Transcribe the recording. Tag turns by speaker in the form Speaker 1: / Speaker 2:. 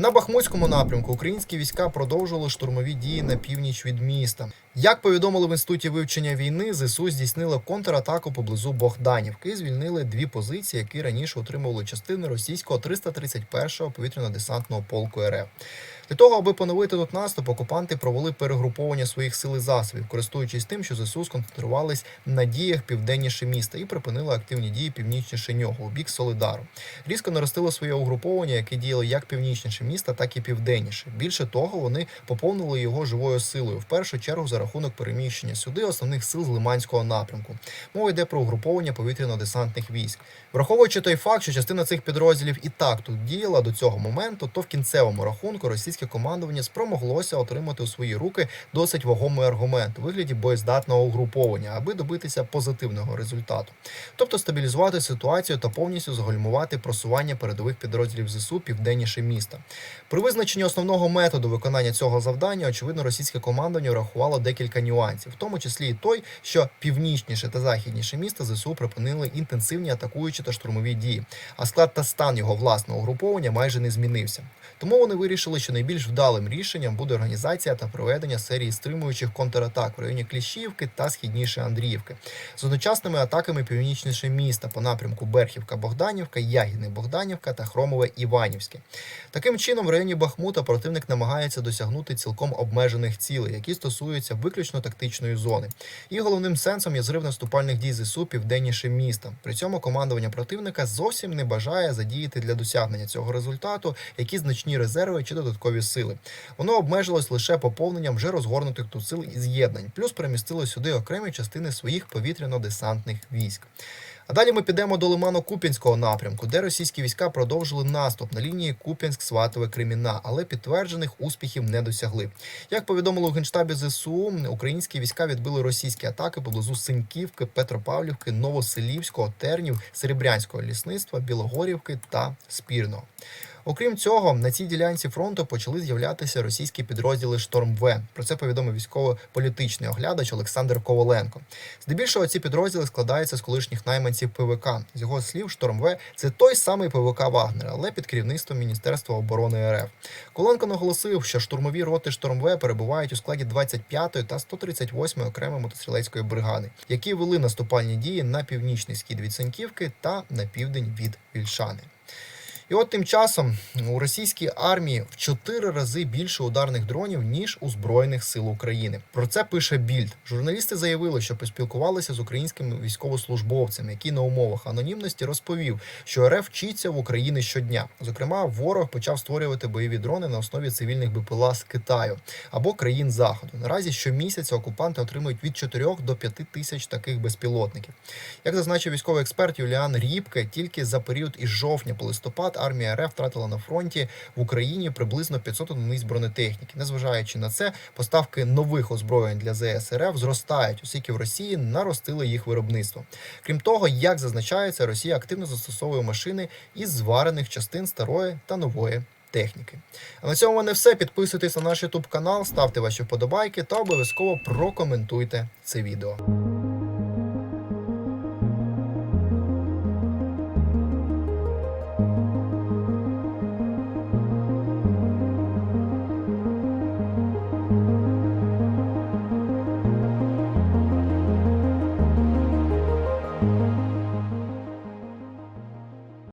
Speaker 1: На Бахмутському напрямку українські війська продовжували штурмові дії на північ від міста. Як повідомили в інституті вивчення війни, ЗСУ здійснили контратаку поблизу Богданівки і звільнили дві позиції, які раніше отримували частини російського 331-го повітряно-десантного полку РФ. Для того, аби поновити тут наступ, окупанти провели перегруповання своїх сил і засобів, користуючись тим, що ЗСУ сконцентрувались на діях південніше міста і припинили активні дії північніше нього у бік Солидару. Різко наростило своє угруповання, яке діяло як північніше міста, так і південніше. Більше того, вони поповнили його живою силою, в першу чергу за рахунок переміщення сюди основних сил з Лиманського напрямку. Мова йде про угруповання повітряно-десантних військ. Враховуючи той факт, що частина цих підрозділів і так тут діяла до цього моменту, то в кінцевому рахунку російське командування спромоглося отримати у свої руки досить вагомий аргумент у вигляді боєздатного угруповання, аби добитися позитивного результату, тобто стабілізувати ситуацію та повністю загальмувати просування передових підрозділів ЗСУ південніше міста. При визначенні основного методу виконання цього завдання, очевидно, російське командування врахувало декілька нюансів, в тому числі і той, що північніше та західніше міста ЗСУ припинили інтенсивні атакуючі та штурмові дії, а склад та стан його власного угруповання майже не змінився. Тому вони вирішили, що найбільш вдалим рішенням буде організація та проведення серії стримуючих контратак в районі Кліщівки та східніше Андріївки з одночасними атаками північніше міста по напрямку Берхівка-Богданівка, Ягідне-Богданівка та Хромове-Іванівське. Таким чином, в районі Бахмута противник намагається досягнути цілком обмежених цілей, які стосуються виключно тактичної зони. І головним сенсом є зрив наступальних дій ЗСУ південніше міста. При цьому командування противника зовсім не бажає задіяти для досягнення цього результату які значні резерви чи додаткові сили. Воно обмежилось лише поповненням вже розгорнутих тут сил і з'єднань, плюс перемістило сюди окремі частини своїх повітряно-десантних військ. А далі ми підемо до Лимано-Куп'янського напрямку, де російські війська продовжили наступ на лінії Куп'янськ-Сватове-Креміна, але підтверджених успіхів не досягли. Як повідомили у генштабі ЗСУ, українські війська відбили російські атаки поблизу Синьківки, Петропавлівки, Новоселівського, Тернів, Серебрянського лісництва, Білогорівки та Спірного. Окрім цього, на цій ділянці фронту почали з'являтися російські підрозділи Шторм В. Про це повідомив військово-політичний оглядач Олександр Коваленко. Здебільшого ці підрозділи складаються з колишніх найманців ПВК. З його слів, Шторм В це той самий ПВК Вагнера, але під керівництвом Міністерства оборони РФ. Коленко наголосив, що штурмові роти Шторм В перебувають у складі 25-ї та 138-ї окремої мотострілецької бригади, які вели наступальні дії на північний схід від Санківки та на південь від Вільшани. І от тим часом у російській армії в чотири рази більше ударних дронів ніж у збройних сил України. Про це пише Більд. Журналісти заявили, що поспілкувалися з українськими військовослужбовцями, який на умовах анонімності розповів, що РФ вчиться в Україні щодня. Зокрема, ворог почав створювати бойові дрони на основі цивільних БПЛА з Китаю або країн заходу. Наразі щомісяця окупанти отримують від 4 до 5 тисяч таких безпілотників. Як зазначив військовий експерт Юліан Рібке, тільки за період із жовтня по листопад армія РФ втратила на фронті в Україні приблизно 500 одиниць бронетехніки. Незважаючи на це, поставки нових озброєнь для ЗС РФ зростають, оскільки в Росії наростили їх виробництво. Крім того, як зазначається, Росія активно застосовує машини із зварених частин старої та нової. Техніки. А на цьому мене все. Підписуйтесь на наш YouTube канал, ставте ваші вподобайки та обов'язково прокоментуйте це відео.